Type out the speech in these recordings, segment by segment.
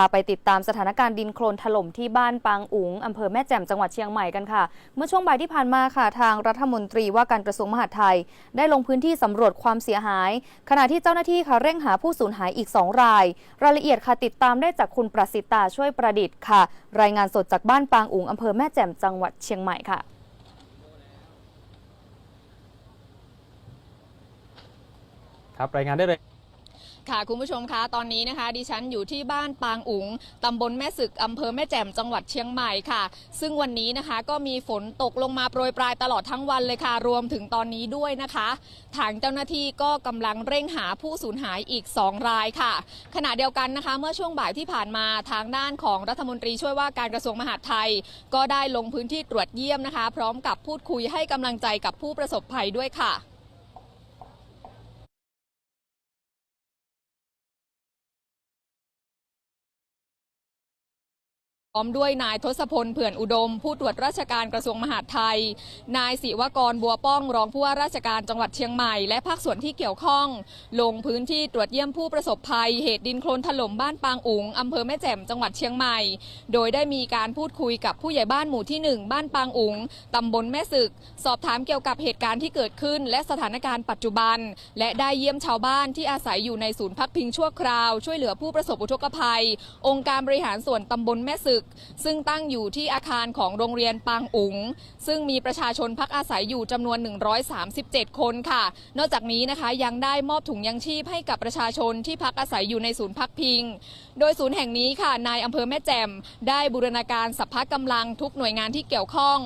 าไปติดตามสถานการณ์ดินโคลนถล่มที่บ้านปางอุ๋งอำเภอแม่แจ่มจังหวัดเชียงใหม่กันค่ะ เมื่อช่วงบ่ายที่ผ่านมาค่ะทางรัฐมนตรีว่าการกระทรวงมหาดไทย ได้ลงพื้นที่สำรวจความเสียหาย ขณะที่เจ้าหน้าที่ค่ะเร่งหาผู้สูญหายอีก 2 ราย รายละเอียดค่ะติดตามได้จากคุณประสิตาช่วยประดิษฐ์ค่ะ รายงานสดจากบ้านปางอุ๋งอำเภอแม่แจ่มจังหวัดเชียงใหม่ค่ะครับรายงานได้เลย ค่ะคุณผู้ชมคะตอนนี้นะคะ ดิฉันอยู่ที่บ้านปางอุ๋งตำบลแม่สึกอำเภอแม่แจ่มจังหวัดเชียงใหม่ค่ะ ซึ่งวันนี้นะคะก็มีฝนตกลงมาโปรยปลายตลอดทั้งวันเลยค่ะ รวมถึงตอนนี้ด้วยนะคะทางเจ้าหน้าที่ก็กำลังเร่งหาผู้สูญหายอีก 2 รายค่ะ ขณะเดียวกันนะคะ เมื่อช่วงบ่ายที่ผ่านมาทางด้านของรัฐมนตรีช่วยว่าการกระทรวงมหาดไทย ก็ได้ลงพื้นที่ตรวจเยี่ยมนะคะ พร้อมกับพูดคุยให้กำลังใจกับผู้ประสบภัยด้วยค่ะ ร้อมด้วยนายทศพลเผื่อนอุดม ผู้ตรวจราชการกระทรวงมหาดไทย นายศิวกรบัวป้องรองผู้ว่าราชการจังหวัดเชียงใหม่และภาคส่วนที่เกี่ยวข้อง ลงพื้นที่ตรวจเยี่ยมผู้ประสบภัย เหตุดินโคลนถล่มบ้านปางอุ๋งอำเภอแม่แจ่มจังหวัดเชียงใหม่ โดยได้มีการพูดคุยกับผู้ใหญ่บ้านหมู่ที่ 1 บ้านปางอุ๋งตำบลแม่สึก สอบถามเกี่ยวกับเหตุการณ์ที่เกิดขึ้น และสถานการณ์ปัจจุบัน และได้เยี่ยมชาวบ้านที่อาศัยอยู่ในศูนย์พักพิงชั่วคราว ช่วยเหลือผู้ประสบอุทกภัย องค์การบริหารส่วนตำบลแม่สึกซึ่งตั้งอยู่ที่อาคารของโรงเรียนปางอุ๋ง ซึ่งมีประชาชนพักอาศัยอยู่จำนวน 137 คนค่ะ นอกจากนี้นะคะยังได้มอบถุงยังชีพให้กับประชาชนที่พักอาศัยอยู่ในศูนย์พักพิง โดยศูนย์แห่งนี้ค่ะ นายอำเภอแม่แจ่มได้บูรณาการสัพพะกำลังทุกหน่วยงานที่เกี่ยวข้อง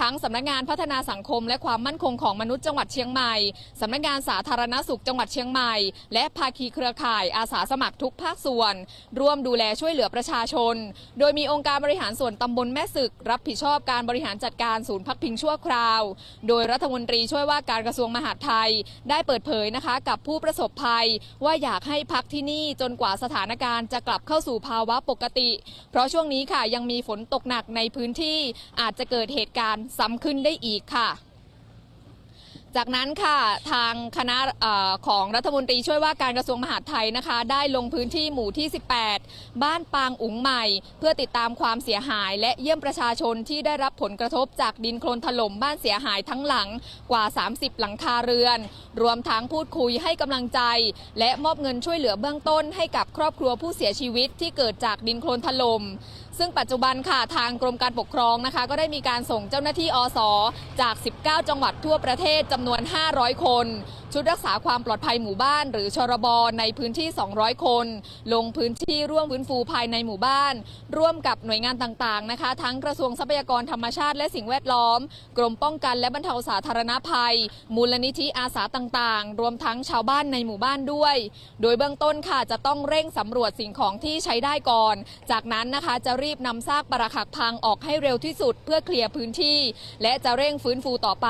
ทั้งสำนักงานพัฒนาสังคม และความมั่นคงของมนุษย์จังหวัดเชียงใหม่สำนักงานสาธารณสุขจังหวัดเชียงใหม่ และภาคีเครือข่ายอาสาสมัครทุกภาคส่วน ร่วมดูแลช่วยเหลือประชาชน โดยมีองค์การบริหารส่วนตำบลแม่สึก รับผิดชอบการบริหารจัดการศูนย์พักพิงชั่วคราว โดยรัฐมนตรีช่วยว่าการกระทรวงมหาดไทย ได้เปิดเผยนะคะ กับผู้ประสบภัย ว่าอยากให้พักที่นี่จนกว่าสถานการณ์จะกลับเข้าสู่ภาวะปกติ เพราะช่วงนี้ค่ะยังมีฝนตกหนักในพื้นที่อาจจะเกิดเหตุการณ์ซ้ำขึ้นได้อีกค่ะ จากนั้นค่ะทางคณะออของรัฐมนตรีช่วยว่าการกระทรวงมหาดไทยนะคะ ได้ลงพื้นที่หมู่ที่ 18 บ้านปางอุ๋งใหม่ เพื่อติดตามความเสียหาย และเยี่ยมประชาชนที่ได้รับผลกระทบจากดินโคลนถล่มบ้านเสียหายทั้งหลังกว่า 30 หลังคาเรือน รวมทั้งพูดคุยให้กำลังใจ และมอบเงินช่วยเหลือเบื้องต้นให้กับครอบครัวผู้เสียชีวิตที่เกิดจากดินโคลนถล่ม ซึ่งปัจจุบันค่ะทางกรมการปกครองนะคะ ก็ได้มีการส่งเจ้าหน้าที่อสจาก 19 จังหวัดทั่วประเทศจำนวน 500 คน ชุดรักษาความปลอดภัยหมู่บ้าน หรือชรบในพื้นที่ 200 คน ลงพื้นที่ร่วมฟื้นฟูภายในหมู่บ้าน ร่วมกับหน่วยงานต่างๆนะคะ ทั้งกระทรวงทรัพยากรธรรมชาติและสิ่งแวดล้อม กรมป้องกันและบรรเทาสาธารณภัย มูลนิธิอาสาต่างๆ รวมทั้งชาวบ้านในหมู่บ้านด้วย โดยเบื้องต้นค่ะจะต้องเร่งสำรวจสิ่งของที่ใช้ได้ก่อน จากนั้นนะคะจะรีบนำซากปรักหักพังออกให้เร็วที่สุดเพื่อเคลียร์พื้นที่ และจะเร่งฟื้นฟูต่อไป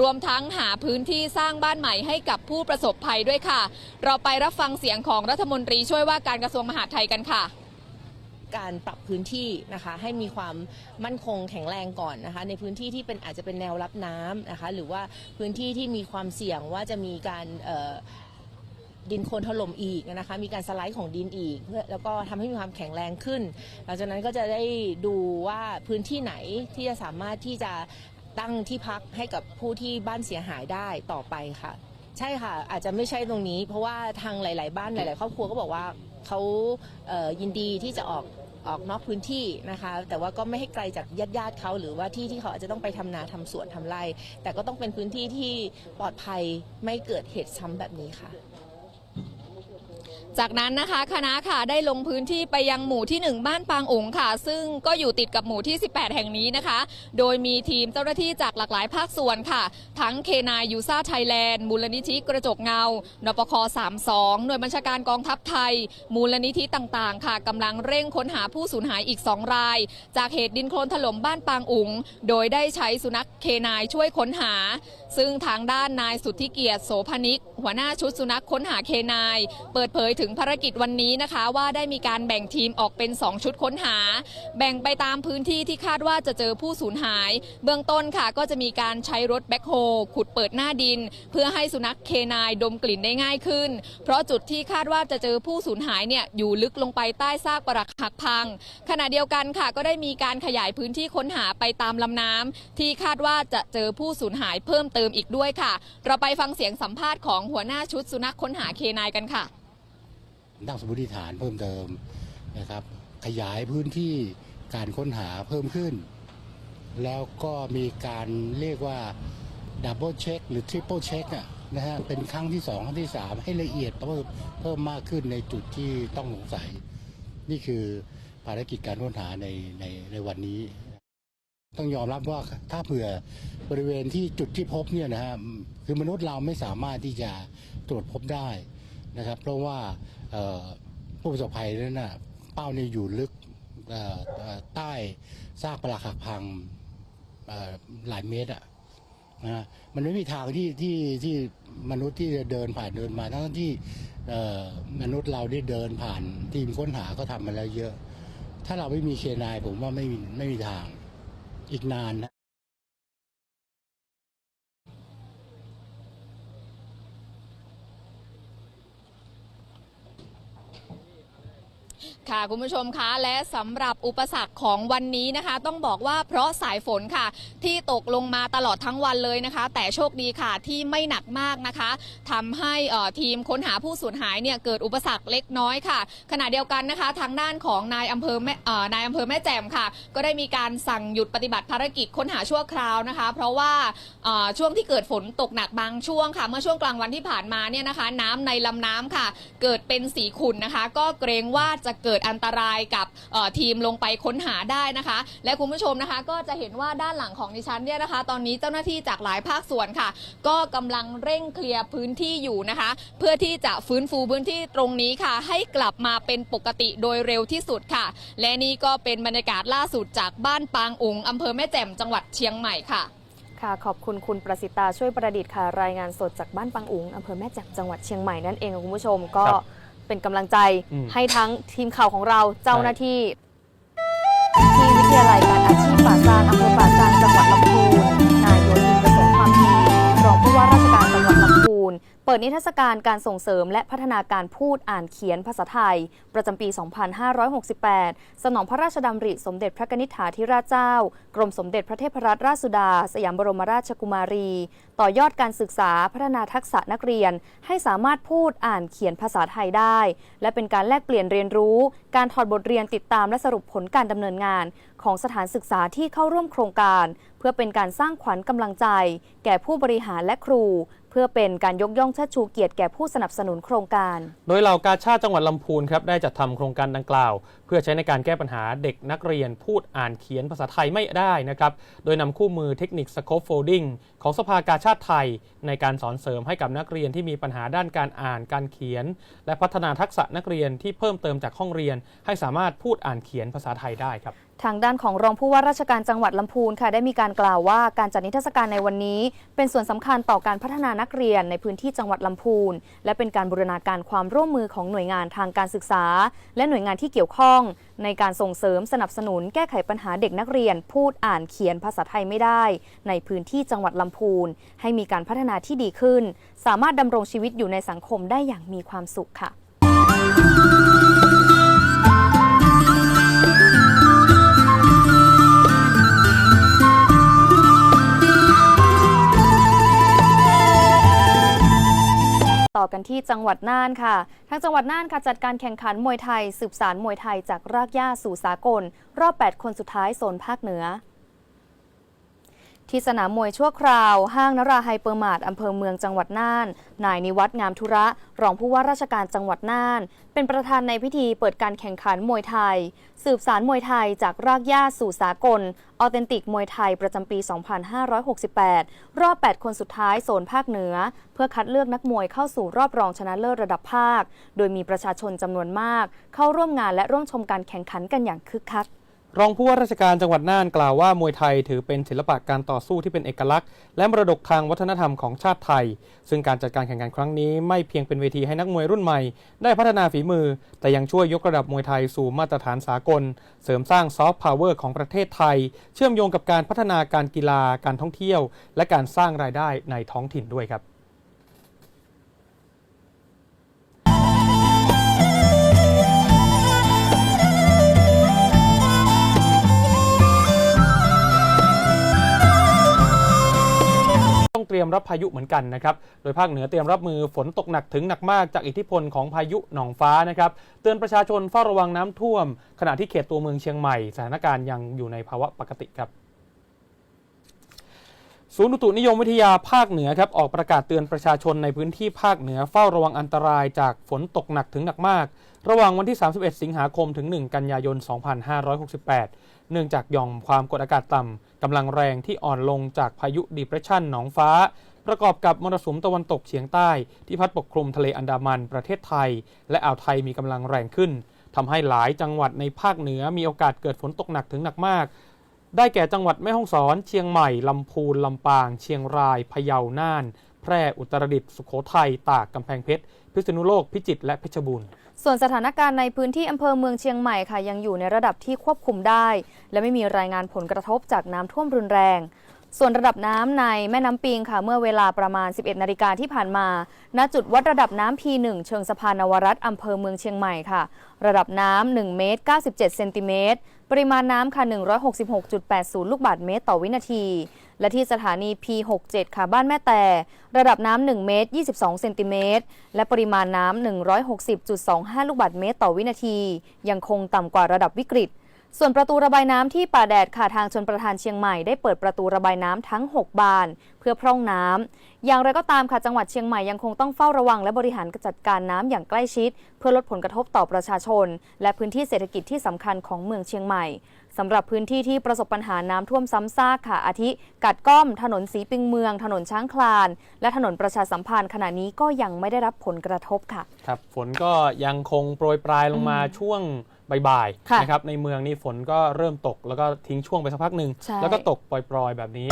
รวมทั้งหาพื้นที่สร้างบ้านใหม่ให้ให้กับผู้ประสบภัยด้วยค่ะ เราไปรับฟังเสียงของรัฐมนตรีช่วยว่าการกระทรวงมหาดไทยกันค่ะการปรับพื้นที่นะคะให้มีความมั่นคงแข็งแรงก่อนนะคะ ในพื้นที่ที่เป็นอาจจะเป็นแนวรับน้ำนะคะ หรือว่าพื้นที่ที่มีความเสี่ยงว่าจะมีการดินโคลนถล่มอีกนะคะ มีการสไลด์ของดินอีกเพื่อแล้วก็ทำให้มีความแข็งแรงขึ้น หลังจากนั้นก็จะได้ดูว่าพื้นที่ไหนที่จะสามารถที่จะตั้งที่พักให้กับผู้ที่บ้านเสียหายได้ต่อไปค่ะ ใช่ค่ะ อาจจะไม่ใช่ตรงนี้ เพราะว่าทางหลาย ๆ บ้านหลาย ๆ ครอบครัวก็บอกว่าเขาเอ่อยินดีที่จะออกออกนอกพื้นที่นะคะ แต่ว่าก็ไม่ให้ไกลจากญาติญาติๆเขาหรือว่าที่ที่เขาอาจจะต้องไปทำนาทำสวนทำไร่ แต่ก็ต้องเป็นพื้นที่ที่ปลอดภัยไม่เกิดเหตุซ้ำแบบนี้ค่ะ จากนั้นนะคะคณะค่ะได้ลงพื้นที่ไปยังหมู่ที่ 1 บ้านปางอุ๋งค่ะ ซึ่งก็อยู่ติดกับหมู่ที่ 18 แห่งนี้นะคะ โดยมีทีมเจ้าหน้าที่จากหลากหลายภาคส่วนค่ะ ทั้งเคนายยูซาไทยแลนด์ มูลนิธิกระจกเงา นปค 32 หน่วยบัญชาการกองทัพไทย มูลนิธิต่างๆ ค่ะกำลังเร่งค้นหาผู้สูญหายอีก 2 ราย จากเหตุดินโคลนถล่มบ้านปางอุ๋งโดยได้ใช้สุนัขเคนายช่วยค้นหา ซึ่งทางด้านนายสุทธิเกียรติโสพนิกหัวหน้าชุดสุนัขค้นหาเคนาย เปิดเผยถึงถึงภารกิจวันนี้นะคะ ว่าได้มีการแบ่งทีมออกเป็น 2 ชุดค้นหา แบ่งไปตามพื้นที่ที่คาดว่าจะเจอผู้สูญหาย เบื้องต้นค่ะ ก็จะมีการใช้รถแบ็คโฮขุดเปิดหน้าดิน เพื่อให้สุนัขเคนายดมกลิ่นได้ง่ายขึ้น เพราะจุดที่คาดว่าจะเจอผู้สูญหายเนี่ยอยู่ลึกลงไปใต้ซากปรักหักพัง ขณะเดียวกันค่ะ ก็ได้มีการขยายพื้นที่ค้นหาไปตามลำน้ำที่คาดว่าจะเจอผู้สูญหายเพิ่มเติมอีกด้วยค่ะ เราไปฟังเสียงสัมภาษณ์ของหัวหน้าชุดสุนัขค้นหาเคนายกันค่ะ ตั้งสมมติฐานเพิ่มเติมนะครับ ขยายพื้นที่การค้นหาเพิ่มขึ้น แล้วก็มีการเรียกว่าดับเบิลเช็คหรือทริปเปิลเช็คอะนะฮะเป็นครั้งที่สองครั้งที่สามให้ละเอียดเพิ่มเพิ่มมากขึ้นในจุดที่ต้องสงสัย นี่คือภารกิจการค้นหาในในในวันนี้ ต้องยอมรับว่าถ้าเผื่อบริเวณที่จุดที่พบเนี่ยนะฮะคือมนุษย์เราไม่สามารถที่จะตรวจพบได้นะครับ เพราะว่า ผู้ประสบภัยนั้นน่ะเป้าเนี่ยอยู่ลึกใต้ซากปรักหักพังหลายเมตรอะนะมันไม่มีทางที่ที่ที่มนุษย์ที่จะเดินผ่านเดินมาทั้งที่มนุษย์เราได้เดินผ่านทีมค้นหาก็ทำมาแล้วเยอะ ถ้าเราไม่มีเคนายผมว่าไม่มีไม่มีทางอีกนานนะ ค่ะคุณผู้ชมคะและสำหรับอุปสรรคของวันนี้นะคะ ต้องบอกว่าเพราะสายฝนค่ะ ที่ตกลงมาตลอดทั้งวันเลยนะคะ แต่โชคดีค่ะที่ไม่หนักมากนะคะทำให้ทีมค้นหาผู้สูญหายเนี่ยเกิดอุปสรรคเล็กน้อยค่ะ ขณะเดียวกันนะคะ ทางด้านของนายอำเภอแม่นายอำเภอแม่แจ่มค่ะ ก็ได้มีการสั่งหยุดปฏิบัติภารกิจค้นหาชั่วคราวนะคะ เพราะว่าช่วงที่เกิดฝนตกหนักบางช่วงค่ะ เมื่อช่วงกลางวันที่ผ่านมาเนี่ยนะคะ น้ำในลำน้ำค่ะ เกิดเป็นสีขุ่นนะคะ ก็เกรงว่าจะเกิดอันตรายกับเอ่อทีมลงไปค้นหาได้นะคะ และคุณผู้ชมนะคะก็จะเห็นว่าด้านหลังของดิฉันเนี่ยนะคะ ตอนนี้เจ้าหน้าที่จากหลายภาคส่วนค่ะ ก็กำลังเร่งเคลียร์พื้นที่อยู่นะคะ เพื่อที่จะฟื้นฟูพื้นที่ตรงนี้ค่ะ ให้กลับมาเป็นปกติโดยเร็วที่สุดค่ะ และนี่ก็เป็นบรรยากาศล่าสุดจากบ้านปางอุงอำเภอแม่แจ่มจังหวัดเชียงใหม่ค่ะค่ะขอบคุณคุณประสิตาช่วยประดิษฐ์ค่ะ รายงานสดจากบ้านปังอุ๋งอำเภอแม่แจ่มจังหวัดเชียงใหม่นั่นเองค่ะคุณผู้ชมก็ครับ เป็นกำลังใจอืม ให้ทั้งทีมข่าวของเราเจ้าหน้าที่ ที่วิทยาลัยการอาชีพป่าซางอำเภอป่าซางจังหวัดลำพูนน ปิดนิทรรศการการส่งเสริมและพัฒนาการพูดอ่านเขียนภาษาไทย ประจำปี 2568 สนองพระราชดำริสมเด็จพระนิธิถาธิราชเจ้า กรมสมเด็จพระเทพรัตนราชสุดา สยามบรมราชกุมารี ต่อยอดการศึกษาพัฒนาทักษะนักเรียน ให้สามารถพูดอ่านเขียนภาษาไทยได้ และเป็นการแลกเปลี่ยนเรียนรู้ การถอดบทเรียนติดตามและสรุปผลการดำเนินงาน ของสถานศึกษาที่เข้าร่วมโครงการ เพื่อเป็นการสร้างขวัญกำลังใจ แก่ผู้บริหารและครู พื่อเป็นการยกย่องเชิดชูเกียรติแก่ผู้สนับสนุนโครงการ โดยเหล่ากาชาติจังหวัดลำพูนครับได้จัดทำโครงการดังกล่าว เพื่อใช้ในการแก้ปัญหาเด็กนักเรียนพูดอ่านเขียนภาษาไทยไม่ได้นะครับ โดยนำคู่มือเทคนิคสโคปโฟลดิ้งของสภากาชาติไทย ในการสอนเสริมให้กับนักเรียนที่มีปัญหาด้านการอ่านการเขียน และพัฒนาทักษะนักเรียนที่เพิ่มเติมจากห้องเรียน ให้สามารถพูดอ่านเขียนภาษาไทยได้ครับทางด้านของรองผู้ว่าราชการจังหวัดลำพูนค่ะได้มีการกล่าวว่าการจัดนิทรรศการในวันนี้ เป็นส่วนสำคัญต่อการพัฒนานักเรียนในพื้นที่จังหวัดลำพูน และเป็นการบูรณาการความร่วมมือของหน่วยงานทางการศึกษา และหน่วยงานที่เกี่ยวข้อง ในการส่งเสริมสนับสนุนแก้ไขปัญหาเด็กนักเรียน พูดอ่านเขียนภาษาไทยไม่ได้ ในพื้นที่จังหวัดลำพูน ให้มีการพัฒนาที่ดีขึ้น สามารถดำรงชีวิตอยู่ในสังคมได้อย่างมีความสุขค่ะ อกันที่จังหวัดน่านค่ะ ทางจังหวัดน่านค่ะจัดการแข่งขันมวยไทย สืบสารมวยไทยจากรากหญ้าสู่สากล รอบ 8 คนสุดท้ายโซนภาคเหนือ ที่สนามมวยชั่วคราว ห้างนราไฮเปอร์มาร์ทอำเภอเมืองจังหวัดน่าน นายนิวัฒน์งามธุระ รองผู้ว่าราชการจังหวัดน่าน เป็นประธานในพิธีเปิดการแข่งขันมวยไทย สืบสารมวยไทยจากรากหญ้าสู่สากล ออเทนติกมวยไทยประจำปี 2568 รอบ 8 คนสุดท้ายโซนภาคเหนือ เพื่อคัดเลือกนักมวยเข้าสู่รอบรองชนะเลิศระดับภาค โดยมีประชาชนจำนวนมาก เข้าร่วมงานและร่วมชมการแข่งขันกันอย่างคึกคัก รองผู้ว่าราชการจังหวัดน่านกล่าวว่ามวยไทยถือเป็นศิลปะการต่อสู้ที่เป็นเอกลักษณ์ และมรดกทางวัฒนธรรมของชาติไทย ซึ่งการจัดการแข่งขันครั้งนี้ไม่เพียงเป็นเวทีให้นักมวยรุ่นใหม่ ได้พัฒนาฝีมือ แต่ยังช่วยยกระดับมวยไทยสู่มาตรฐานสากล เสริมสร้างซอฟต์พาวเวอร์ของประเทศไทย เชื่อมโยงกับการพัฒนาการกีฬาการท่องเที่ยว และการสร้างรายได้ในท้องถิ่นด้วยครับ รียมรับพายุเหมือนกันนะครับ โดยภาคเหนือเตรียมรับมือฝนตกหนักถึงหนักมากจากอิทธิพลของพายุหนองฟ้านะครับ เตือนประชาชนเฝ้าระวังน้ำท่วม ขณะที่เขตตัวเมืองเชียงใหม่สถานการณ์ยังอยู่ในภาวะปกติครับศูนย์อุตุนิยมวิทยาภาคเหนือครับออกประกาศเตือนประชาชนในพื้นที่ภาคเหนือเฝ้าระวังอันตรายจากฝนตกหนักถึงหนักมาก ระหว่างวันที่ 31 สิงหาคมถึง 1 กันยายน 2568 เนื่องจากย่อมความกดอากาศต่ำกำลังแรงที่อ่อนลงจากพายุดีเพรสชันหนองฟ้า ประกอบกับมรสุมตะวันตกเฉียงใต้ ที่พัดปกคลุมทะเลอันดามันประเทศไทย และอ่าวไทยมีกำลังแรงขึ้นทำให้หลายจังหวัดในภาคเหนือมีโอกาสเกิดฝนตกหนักถึงหนักมากได้แก่จังหวัดแม่ฮ่องสอน เชียงใหม่ ลำพูน ลำปาง เชียงราย พะเยา น่าน แพร่อุตรดิตถ์สุโขทัยตากกำแพงเพชรพิษณุโลกพิจิตรและเพชรบูรณ์ส่วนสถานการณ์ในพื้นที่อำเภอเมืองเชียงใหม่ค่ะยังอยู่ในระดับที่ควบคุมได้ และไม่มีรายงานผลกระทบจากน้ำท่วมรุนแรง ส่วนระดับน้ำในแม่น้ำปิงค่ะ เมื่อเวลาประมาณ 11 นาฬิกาที่ผ่านมา ณ จุดวัดระดับน้ำ P1 เชิงสะพานนวรัตน์อำเภอเมืองเชียงใหม่ค่ะ ระดับน้ำ1เมตร97เซนติเมตร ปริมาณน้ำค่ะ 166.80 ลูกบาศก์เมตรต่อวินาที และที่สถานี P67 ค่ะบ้านแม่แต่ ระดับน้ำ1เมตร22เซนติเมตร และปริมาณน้ำ160.25 ลูกบาศก์เมตรต่อวินาที ยังคงต่ำกว่าระดับวิกฤต ส่วนประตูระบายน้ำที่ป่าแดดค่ะทางชนประทานเชียงใหม่ได้เปิดประตูระบายน้ำทั้ง 6 บาน เพื่อพร่องน้ำอย่างไรก็ตามค่ะจังหวัดเชียงใหม่ยังคงต้องเฝ้าระวังและบริหารจัดการน้ำอย่างใกล้ชิด เพื่อลดผลกระทบต่อประชาชน และพื้นที่เศรษฐกิจที่สำคัญของเมืองเชียงใหม่สำหรับพื้นที่ที่ประสบปัญหาน้ำท่วมซ้ำซากค่ะ อาทิ กัดก้อม ถนนสีปิงเมือง ถนนช้างคลาน และถนนประชาสัมพันธ์ขณะนี้ก็ยังไม่ได้รับผลกระทบค่ะ ครับ ฝนก็ยังคงโปรยปลายลงมาช่วง บ่ายค่ะๆนะครับในเมืองนี่ฝนก็เริ่มตกแล้วก็ทิ้งช่วงไปสักพักหนึ่งใช่ แล้วก็ตกปล่อยๆแบบนี้